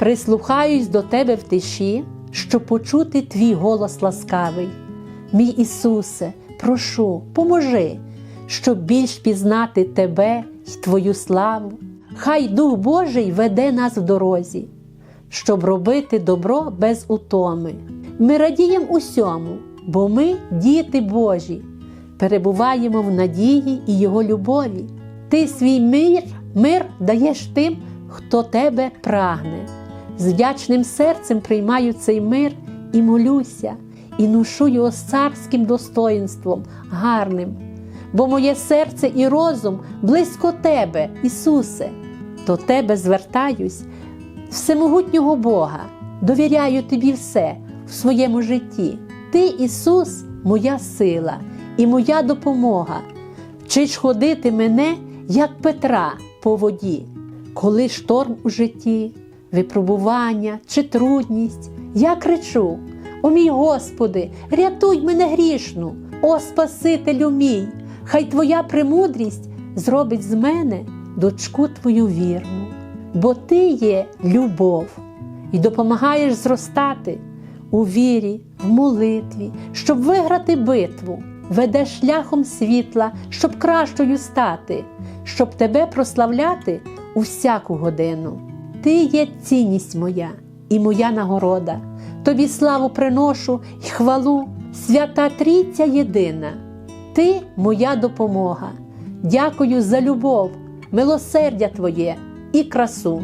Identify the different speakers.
Speaker 1: Прислухаюсь до тебе в тиші, щоб почути твій голос ласкавий. Мій Ісусе, прошу, поможи, щоб більш пізнати тебе й Твою славу. Хай Дух Божий веде нас в дорозі, щоб робити добро без утоми. Ми радіємо усьому, бо ми діти Божі, перебуваємо в надії і Його любові. Ти свій мир, мир даєш тим, хто тебе прагне. З вдячним серцем приймаю цей мир і молюся, і ношу його з царським достоїнством, гарним. Бо моє серце і розум близько тебе, Ісусе, до Тебе звертаюсь, всемогутнього Бога, довіряю Тобі все в своєму житті. Ти, Ісус, моя сила і моя допомога. Вчиш ходити мене, як Петра по воді, коли шторм у житті, випробування чи трудність, я кричу: О мій Господи, рятуй мене грішну, о Спасителю мій, хай Твоя премудрість зробить з мене дочку Твою вірну, бо Ти є любов і допомагаєш зростати у вірі, в молитві, щоб виграти битву, ведеш шляхом світла, щоб кращою стати, щоб тебе прославляти у всяку годину. Ти є цінність моя і моя нагорода. Тобі славу приношу й хвалу, свята Трійця єдина. Ти моя допомога. Дякую за любов, милосердя Твоє і красу.